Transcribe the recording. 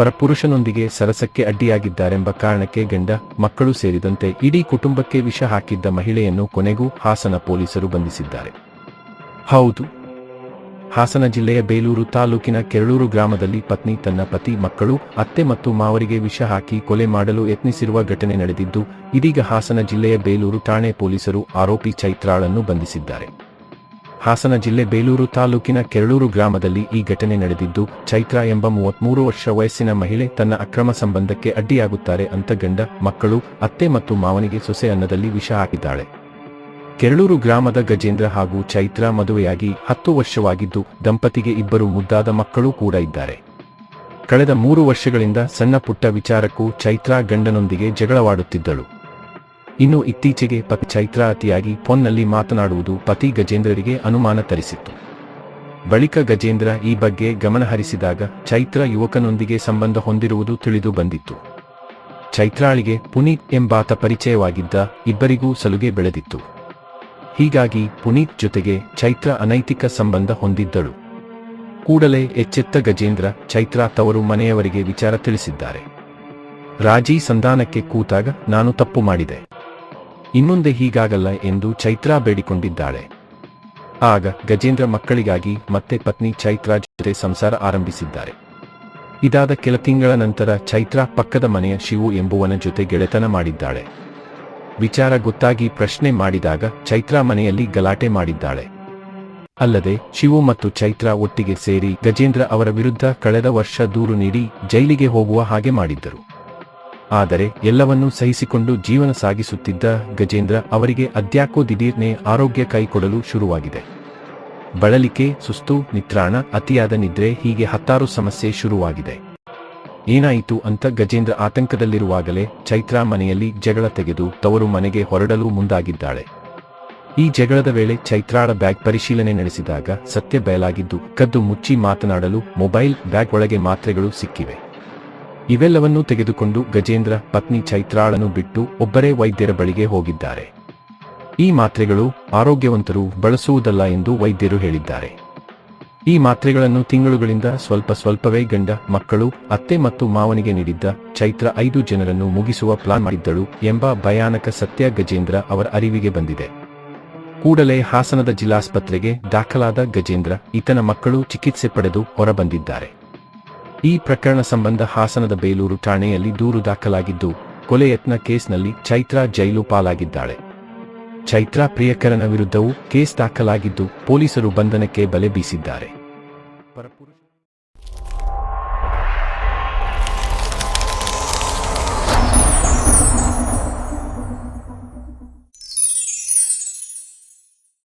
ಪರಪುರುಷನೊಂದಿಗೆ ಸರಸಕ್ಕೆ ಅಡ್ಡಿಯಾಗಿದ್ದಾರೆಂಬ ಕಾರಣಕ್ಕೆ ಗಂಡ, ಮಕ್ಕಳು ಸೇರಿದಂತೆ ಇಡೀ ಕುಟುಂಬಕ್ಕೆ ವಿಷ ಹಾಕಿದ್ದ ಮಹಿಳೆಯನ್ನು ಕೊನೆಗೂ ಹಾಸನ ಪೊಲೀಸರು ಬಂಧಿಸಿದ್ದಾರೆ. ಹೌದು. ಹಾಸನ ಜಿಲ್ಲೆಯ ಬೇಲೂರು ತಾಲೂಕಿನ ಕೆರಳೂರು ಗ್ರಾಮದಲ್ಲಿ ಪತ್ನಿ, ತನ್ನ ಪತಿ, ಮಕ್ಕಳು, ಅತ್ತೆ ಮತ್ತು ಮಾವರಿಗೆ ವಿಷ ಹಾಕಿ ಕೊಲೆ ಮಾಡಲು ಯತ್ನಿಸಿರುವ ಘಟನೆ ನಡೆದಿದ್ದು, ಇದೀಗ ಹಾಸನ ಜಿಲ್ಲೆಯ ಬೇಲೂರು ಠಾಣೆ ಪೊಲೀಸರು ಆರೋಪಿ ಚೈತ್ರಾಳನ್ನು ಬಂಧಿಸಿದ್ದಾರೆ. ಹಾಸನ ಜಿಲ್ಲೆ ಬೇಲೂರು ತಾಲೂಕಿನ ಕೆರಳೂರು ಗ್ರಾಮದಲ್ಲಿ ಈ ಘಟನೆ ನಡೆದಿದ್ದು, ಚೈತ್ರ ಎಂಬ ಮೂವತ್ಮೂರು ವರ್ಷ ವಯಸ್ಸಿನ ಮಹಿಳೆ ತನ್ನ ಅಕ್ರಮ ಸಂಬಂಧಕ್ಕೆ ಅಡ್ಡಿಯಾಗುತ್ತಾರೆ ಅಂತ ಗಂಡ, ಮಕ್ಕಳು, ಅತ್ತೆ ಮತ್ತು ಮಾವನಿಗೆ ಸೊಸೆ ಅನ್ನದಲ್ಲಿ ವಿಷ ಹಾಕಿದ್ದಾಳೆ. ಕೆರಳೂರು ಗ್ರಾಮದ ಗಜೇಂದ್ರ ಹಾಗೂ ಚೈತ್ರ ಮದುವೆಯಾಗಿ ಹತ್ತು ವರ್ಷವಾಗಿದ್ದು, ದಂಪತಿಗೆ ಇಬ್ಬರು ಮುದ್ದಾದ ಮಕ್ಕಳೂ ಕೂಡ ಇದ್ದಾರೆ. ಕಳೆದ ಮೂರು ವರ್ಷಗಳಿಂದ ಸಣ್ಣ ಪುಟ್ಟ ವಿಚಾರಕ್ಕೂ ಚೈತ್ರ ಗಂಡನೊಂದಿಗೆ ಜಗಳವಾಡುತ್ತಿದ್ದಳು. ಇನ್ನು ಇತ್ತೀಚೆಗೆ ಪತಿ ಚೈತ್ರ ಅತಿಯಾಗಿ ಫೋನ್ನಲ್ಲಿ ಮಾತನಾಡುವುದು ಪತಿ ಗಜೇಂದ್ರರಿಗೆ ಅನುಮಾನ ತರಿಸಿತ್ತು. ಬಳಿಕ ಗಜೇಂದ್ರ ಈ ಬಗ್ಗೆ ಗಮನಹರಿಸಿದಾಗ ಚೈತ್ರ ಯುವಕನೊಂದಿಗೆ ಸಂಬಂಧ ಹೊಂದಿರುವುದು ತಿಳಿದು ಬಂದಿತ್ತು. ಚೈತ್ರಾಳಿಗೆ ಪುನೀತ್ ಎಂಬಾತ ಪರಿಚಯವಾಗಿದ್ದ ಇಬ್ಬರಿಗೂ ಸಲುಗೆ ಬೆಳೆದಿತ್ತು. ಹೀಗಾಗಿ ಪುನೀತ್ ಜೊತೆಗೆ ಚೈತ್ರ ಅನೈತಿಕ ಸಂಬಂಧ ಹೊಂದಿದ್ದಳು. ಕೂಡಲೇ ಎಚ್ಚೆತ್ತ ಗಜೇಂದ್ರ ಚೈತ್ರ ತವರು ಮನೆಯವರಿಗೆ ವಿಚಾರ ತಿಳಿಸಿದ್ದಾರೆ. ರಾಜಿ ಸಂಧಾನಕ್ಕೆ ಕೂತಾಗ ನಾನು ತಪ್ಪು ಮಾಡಿದೆ. ಇನ್ನೊಂದೆ ಹೀಗಾಗಲ್ಲ ಎಂದು ಚೈತ್ರಾ ಬೇಡಿಕೊಂಡಿದ್ದಾಳೆ. ಆಗ ಗಜೇಂದ್ರ ಮಕ್ಕಳಿಗಾಗಿ ಮತ್ತೆ ಪತ್ನಿ ಚೈತ್ರಾ ಜೊತೆ ಸಂಸಾರ ಆರಂಭಿಸಿದ್ದಾರೆ. ಇದಾದ ಕೆಲ ತಿಂಗಳ ನಂತರ ಚೈತ್ರಾ ಪಕ್ಕದ ಮನೆಯ ಶಿವು ಎಂಬುವನ ಜೊತೆ ಗೆಳೆತನ ಮಾಡಿದ್ದಾಳೆ. ವಿಚಾರ ಗೊತ್ತಾಗಿ ಪ್ರಶ್ನೆ ಮಾಡಿದಾಗ ಚೈತ್ರಾ ಮನೆಯಲ್ಲಿ ಗಲಾಟೆ ಮಾಡಿದ್ದಾಳೆ. ಅಲ್ಲದೆ ಶಿವು ಮತ್ತು ಚೈತ್ರಾ ಒಟ್ಟಿಗೆ ಸೇರಿ ಗಜೇಂದ್ರ ಅವರ ವಿರುದ್ಧ ಕಳೆದ ವರ್ಷ ದೂರು ನೀಡಿ ಜೈಲಿಗೆ ಹೋಗುವ ಹಾಗೆ ಮಾಡಿದ್ದರು. ಆದರೆ ಎಲ್ಲವನ್ನೂ ಸಹಿಸಿಕೊಂಡು ಜೀವನ ಸಾಗಿಸುತ್ತಿದ್ದ ಗಜೇಂದ್ರ ಅವರಿಗೆ ಅದ್ಯಾಕೋ ದಿಢೀರ್ನೆ ಆರೋಗ್ಯ ಕೈಕೊಡಲು ಶುರುವಾಗಿದೆ. ಬಳಲಿಕೆ, ಸುಸ್ತು, ನಿತ್ರಾಣ, ಅತಿಯಾದ ನಿದ್ರೆ ಹೀಗೆ ಹತ್ತಾರು ಸಮಸ್ಯೆ ಶುರುವಾಗಿದೆ. ಏನಾಯಿತು ಅಂತ ಗಜೇಂದ್ರ ಆತಂಕದಲ್ಲಿರುವಾಗಲೇ ಚೈತ್ರಾ ಮನೆಯಲ್ಲಿ ಜಗಳ ತೆಗೆದು ತವರು ಮನೆಗೆ ಹೊರಡಲು ಮುಂದಾಗಿದ್ದಾಳೆ. ಈ ಜಗಳದ ವೇಳೆ ಚೈತ್ರಾಳ ಬ್ಯಾಗ್ ಪರಿಶೀಲನೆ ನಡೆಸಿದಾಗ ಸತ್ಯ ಬಯಲಾಗಿದ್ದು ಕದ್ದು ಮುಚ್ಚಿ ಮಾತನಾಡಲು ಮೊಬೈಲ್ ಬ್ಯಾಗ್ ಒಳಗೆ ಮಾತ್ರೆಗಳು ಸಿಕ್ಕಿವೆ. ಇವೆಲ್ಲವನ್ನೂ ತೆಗೆದುಕೊಂಡು ಗಜೇಂದ್ರ ಪತ್ನಿ ಚೈತ್ರಾಳನ್ನು ಬಿಟ್ಟು ಒಬ್ಬರೇ ವೈದ್ಯರ ಬಳಿಗೆ ಹೋಗಿದ್ದಾರೆ. ಈ ಮಾತ್ರೆಗಳು ಆರೋಗ್ಯವಂತರು ಬಳಸುವುದಲ್ಲ ಎಂದು ವೈದ್ಯರು ಹೇಳಿದ್ದಾರೆ. ಈ ಮಾತ್ರೆಗಳನ್ನು ತಿಂಗಳುಗಳಿಂದ ಸ್ವಲ್ಪ ಸ್ವಲ್ಪವೇ ಗಂಡ, ಮಕ್ಕಳು, ಅತ್ತೆ ಮತ್ತು ಮಾವನಿಗೆ ನೀಡಿದ್ದ ಚೈತ್ರ ಐದು ಜನರನ್ನು ಮುಗಿಸುವ ಪ್ಲಾನ್ ಮಾಡಿದ್ದಳು ಎಂಬ ಭಯಾನಕ ಸತ್ಯ ಗಜೇಂದ್ರ ಅವರ ಅರಿವಿಗೆ ಬಂದಿದೆ. ಕೂಡಲೇ ಹಾಸನದ ಜಿಲ್ಲಾಸ್ಪತ್ರೆಗೆ ದಾಖಲಾದ ಗಜೇಂದ್ರ, ಈತನ ಮಕ್ಕಳು ಚಿಕಿತ್ಸೆ ಪಡೆದು ಹೊರಬಂದಿದ್ದಾರೆ. ಈ ಪ್ರಕರಣ ಸಂಬಂಧ ಹಾಸನದ ಬೇಲೂರು ಠಾಣೆಯಲ್ಲಿ ದೂರು ದಾಖಲಾಗಿದ್ದು, ಕೊಲೆ ಯತ್ನ ಕೇಸ್ನಲ್ಲಿ ಚೈತ್ರಾ ಜೈಲು ಪಾಲಾಗಿದ್ದಾಳೆ. ಚೈತ್ರಾ ಪ್ರಿಯಕರನ ವಿರುದ್ಧವೂ ಕೇಸ್ ದಾಖಲಾಗಿದ್ದು, ಪೊಲೀಸರು ಬಂಧನಕ್ಕೆ ಬಲೆ ಬೀಸಿದ್ದಾರೆ.